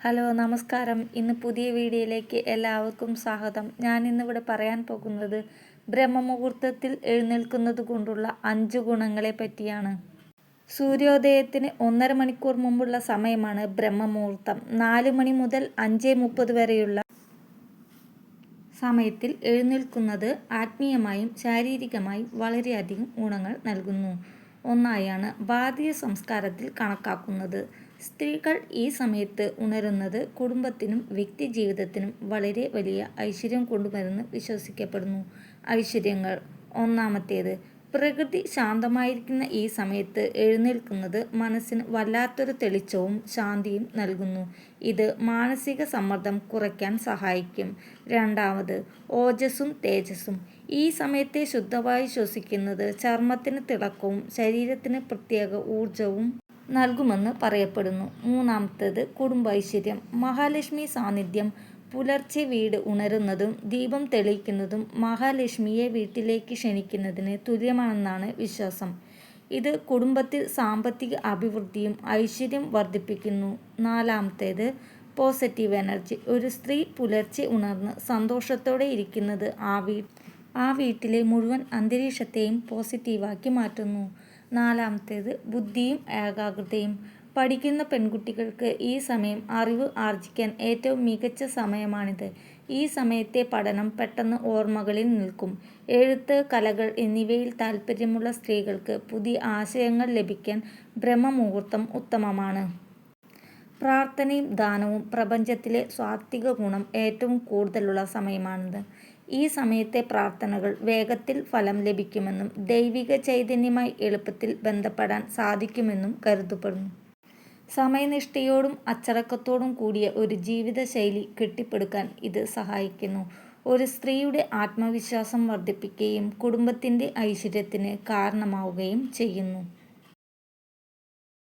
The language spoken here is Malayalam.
ഹലോ നമസ്കാരം. ഇന്ന് പുതിയ വീഡിയോയിലേക്ക് എല്ലാവർക്കും സ്വാഗതം. ഞാൻ ഇന്നിവിടെ പറയാൻ പോകുന്നത് ബ്രഹ്മമുഹൂർത്തത്തിൽ എഴുന്നേൽക്കുന്നത് കൊണ്ടുള്ള അഞ്ച് ഗുണങ്ങളെ പറ്റിയാണ്. സൂര്യോദയത്തിന് ഒന്നര മണിക്കൂർ മുമ്പുള്ള സമയമാണ് ബ്രഹ്മമുഹൂർത്തം. നാല് മണി മുതൽ അഞ്ച് മുപ്പത് വരെയുള്ള സമയത്തിൽ എഴുന്നേൽക്കുന്നത് ആത്മീയമായും ശാരീരികമായും വളരെയധികം ഗുണങ്ങൾ നൽകുന്നു. ഒന്നായാണ് ഭാരതീയ സംസ്കാരത്തിൽ കണക്കാക്കുന്നത്. സ്ത്രീകൾ ഈ സമയത്ത് ഉണരുന്നത് കുടുംബത്തിനും വ്യക്തി ജീവിതത്തിനും വളരെ വലിയ ഐശ്വര്യം കൊണ്ടുവരുമെന്ന് വിശ്വസിക്കപ്പെടുന്നു. ഐശ്വര്യങ്ങൾ. ഒന്നാമത്തേത് പ്രകൃതി ശാന്തമായിരിക്കുന്ന ഈ സമയത്ത് എഴുന്നേൽക്കുന്നത് മനസ്സിന് വല്ലാത്തൊരു തെളിച്ചവും ശാന്തിയും നൽകുന്നു. ഇത് മാനസിക സമ്മർദ്ദം കുറയ്ക്കാൻ സഹായിക്കും. രണ്ടാമത് ഓജസ്സും തേജസ്സും. ഈ സമയത്തെ ശുദ്ധവായു ശ്വസിക്കുന്നത് ചർമ്മത്തിന് തിളക്കവും ശരീരത്തിന് പ്രത്യേക ഊർജവും നൽകുമെന്ന് പറയപ്പെടുന്നു. മൂന്നാമത്തേത് കുടുംബൈശ്വര്യം. മഹാലക്ഷ്മി സാന്നിധ്യം. പുലർച്ചെ വീട് ഉണരുന്നതും ദീപം തെളിയിക്കുന്നതും മഹാലക്ഷ്മിയെ വീട്ടിലേക്ക് ക്ഷണിക്കുന്നതിന് തുല്യമാണെന്നാണ് വിശ്വാസം. ഇത് കുടുംബത്തിൽ സാമ്പത്തിക അഭിവൃദ്ധിയും ഐശ്വര്യം വർദ്ധിപ്പിക്കുന്നു. നാലാമത്തേത് പോസിറ്റീവ് എനർജി. ഒരു സ്ത്രീ പുലർച്ചെ ഉണർന്ന് സന്തോഷത്തോടെ ഇരിക്കുന്നത് ആ വീ ആ വീട്ടിലെ മുഴുവൻ അന്തരീക്ഷത്തെയും പോസിറ്റീവാക്കി മാറ്റുന്നു. നാലാമത്തേത് ബുദ്ധിയും ഏകാഗ്രതയും. പഠിക്കുന്ന പെൺകുട്ടികൾക്ക് ഈ സമയം അറിവ് ആർജിക്കാൻ ഏറ്റവും മികച്ച സമയമാണിത്. ഈ സമയത്തെ പഠനം പെട്ടെന്ന് ഓർമ്മകളിൽ നിൽക്കും. എഴുത്ത് കലകൾ എന്നിവയിൽ താൽപ്പര്യമുള്ള സ്ത്രീകൾക്ക് പുതിയ ആശയങ്ങൾ ലഭിക്കാൻ ബ്രഹ്മമുഹൂർത്തം ഉത്തമമാണ്. പ്രാർത്ഥനയും ദാനവും പ്രപഞ്ചത്തിലെ സ്വാത്വിക ഗുണം ഏറ്റവും കൂടുതലുള്ള സമയമാണിത്. ഈ സമയത്തെ പ്രാർത്ഥനകൾ വേഗത്തിൽ ഫലം ലഭിക്കുമെന്നും ദൈവിക ചൈതന്യമായി എളുപ്പത്തിൽ ബന്ധപ്പെടാൻ സാധിക്കുമെന്നും കരുതപ്പെടുന്നു. സമയനിഷ്ഠയോടും അച്ചടക്കത്തോടും കൂടിയ ഒരു ജീവിതശൈലി കെട്ടിപ്പടുക്കാൻ ഇത് സഹായിക്കുന്നു. ഒരു സ്ത്രീയുടെ ആത്മവിശ്വാസം വർദ്ധിപ്പിക്കുകയും കുടുംബത്തിന്റെ ഐശ്വര്യത്തിന് കാരണമാവുകയും ചെയ്യുന്നു.